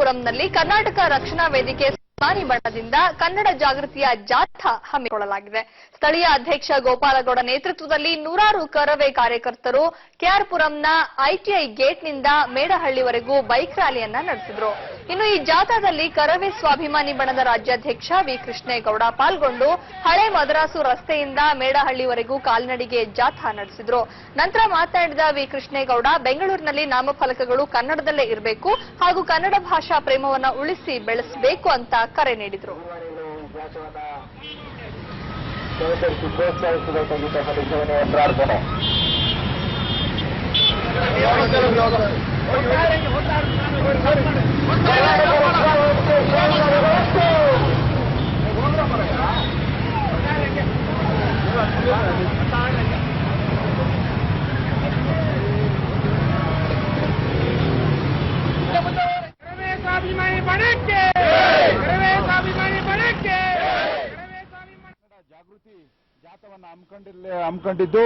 ಕೆಆರ್ಪುರಂನಲ್ಲಿ ಕರ್ನಾಟಕ ರಕ್ಷಣಾ ವೇದಿಕೆ ಸ್ವಾನಿ ಬಣ್ಣದಿಂದ ಕನ್ನಡ ಜಾಗೃತಿಯ ಜಾಥಾ ಹಮ್ಮಿಕೊಳ್ಳಲಾಗಿದೆ. ಸ್ಥಳೀಯ ಅಧ್ಯಕ್ಷ ಗೋಪಾಲಗೌಡ ನೇತೃತ್ವದಲ್ಲಿ ನೂರಾರು ಕರವೇ ಕಾರ್ಯಕರ್ತರು ಕೆಆರ್ಪುರಂನ ಐಟಿಐ ಗೇಟ್ನಿಂದ ಮೇಡಹಳ್ಳಿವರೆಗೂ ಬೈಕ್ ರ್ಯಾಲಿಯನ್ನ ನಡೆಸಿದ್ರು. ಇನ್ನು ಈ ಜಾಥಾದಲ್ಲಿ ಕರವೇ ಸ್ವಾಭಿಮಾನಿ ಬಣದ ರಾಜ್ಯಾಧ್ಯಕ್ಷ ವಿ ಕೃಷ್ಣೇಗೌಡ ಪಾಲ್ಗೊಂಡು ಹಳೆ ಮದರಾಸು ರಸ್ತೆಯಿಂದ ಮೇಡಹಳ್ಳಿವರೆಗೂ ಕಾಲ್ನಡಿಗೆ ಜಾಥಾ ನಡೆಸಿದ್ರು. ನಂತರ ಮಾತನಾಡಿದ ವಿ ಕೃಷ್ಣೇಗೌಡ, ಬೆಂಗಳೂರಿನಲ್ಲಿ ನಾಮಫಲಕಗಳು ಕನ್ನಡದಲ್ಲೇ ಇರಬೇಕು ಹಾಗೂ ಕನ್ನಡ ಭಾಷಾ ಪ್ರೇಮವನ್ನ ಉಳಿಸಿ ಬೆಳೆಸಬೇಕು ಅಂತ ಕರೆ ನೀಡಿದ್ರು. ಜಾಗೃತಿ ಜಾಥವನ್ನು ಹಮ್ಮಿಕೊಂಡಿಲ್ಲ ಹಮ್ಮಿಕೊಂಡಿದ್ದು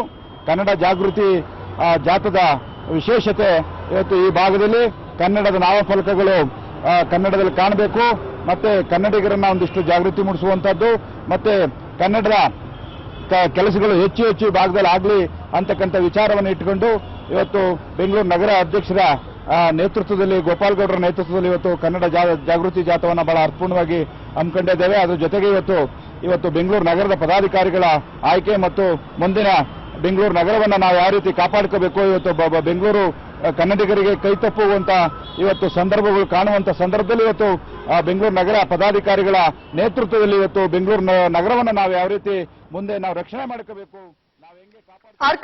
ಕನ್ನಡ ಜಾಗೃತಿ ಆ, ಜಾಥದ ವಿಶೇಷತೆ ಇವತ್ತು ಈ ಭಾಗದಲ್ಲಿ ಕನ್ನಡದ ನಾಮಫಲಕಗಳು ಕನ್ನಡದಲ್ಲಿ ಕಾಣಬೇಕು. ಮತ್ತೆ ಕನ್ನಡಿಗರನ್ನ ಒಂದಿಷ್ಟು ಜಾಗೃತಿ ಮೂಡಿಸುವಂತದ್ದು ಮತ್ತೆ ಕನ್ನಡದ ಕೆಲಸಗಳು ಹೆಚ್ಚು ಹೆಚ್ಚು ಭಾಗದಲ್ಲಿ ಆಗಲಿ ಅಂತಕ್ಕಂಥ ವಿಚಾರವನ್ನು ಇಟ್ಟುಕೊಂಡು ಇವತ್ತು ಬೆಂಗಳೂರು ನಗರ ಅಧ್ಯಕ್ಷರ ನೇತೃತ್ವದಲ್ಲಿ, ಗೋಪಾಲ್ಗೌಡರ ನೇತೃತ್ವದಲ್ಲಿ ಇವತ್ತು ಕನ್ನಡ ಜಾಗೃತಿ ಜಾಥವನ್ನು ಬಹಳ ಅರ್ಥಪೂರ್ಣವಾಗಿ ಹಮ್ಮಿಕೊಂಡಿದ್ದೇವೆ. ಅದರ ಜೊತೆಗೆ ಇವತ್ತು ಇವತ್ತು ಬೆಂಗಳೂರು ನಗರದ ಪದಾಧಿಕಾರಿಗಳ ಆಯ್ಕೆ ಮತ್ತು ಮುಂದಿನ ಬೆಂಗಳೂರು ನಗರವನ್ನು ನಾವು ಯಾವ ರೀತಿ ಕಾಪಾಡ್ಕೋಬೇಕು? ಇವತ್ತು ಬೆಂಗಳೂರು ಕನ್ನಡಿಗರಿಗೆ ಕೈ ತಪ್ಪುವಂತ ಇವತ್ತು ಸಂದರ್ಭಗಳು ಕಾಣುವಂತ ಸಂದರ್ಭದಲ್ಲಿ ಇವತ್ತು ಬೆಂಗಳೂರು ನಗರ ಪದಾಧಿಕಾರಿಗಳ ನೇತೃತ್ವದಲ್ಲಿ ಇವತ್ತು ಬೆಂಗಳೂರು ನಗರವನ್ನು ನಾವು ಯಾವ ರೀತಿ ಮುಂದೆ ನಾವು ರಕ್ಷಣೆ ಮಾಡ್ಕೋಬೇಕು? ನಾವು ಹೆಂಗೆ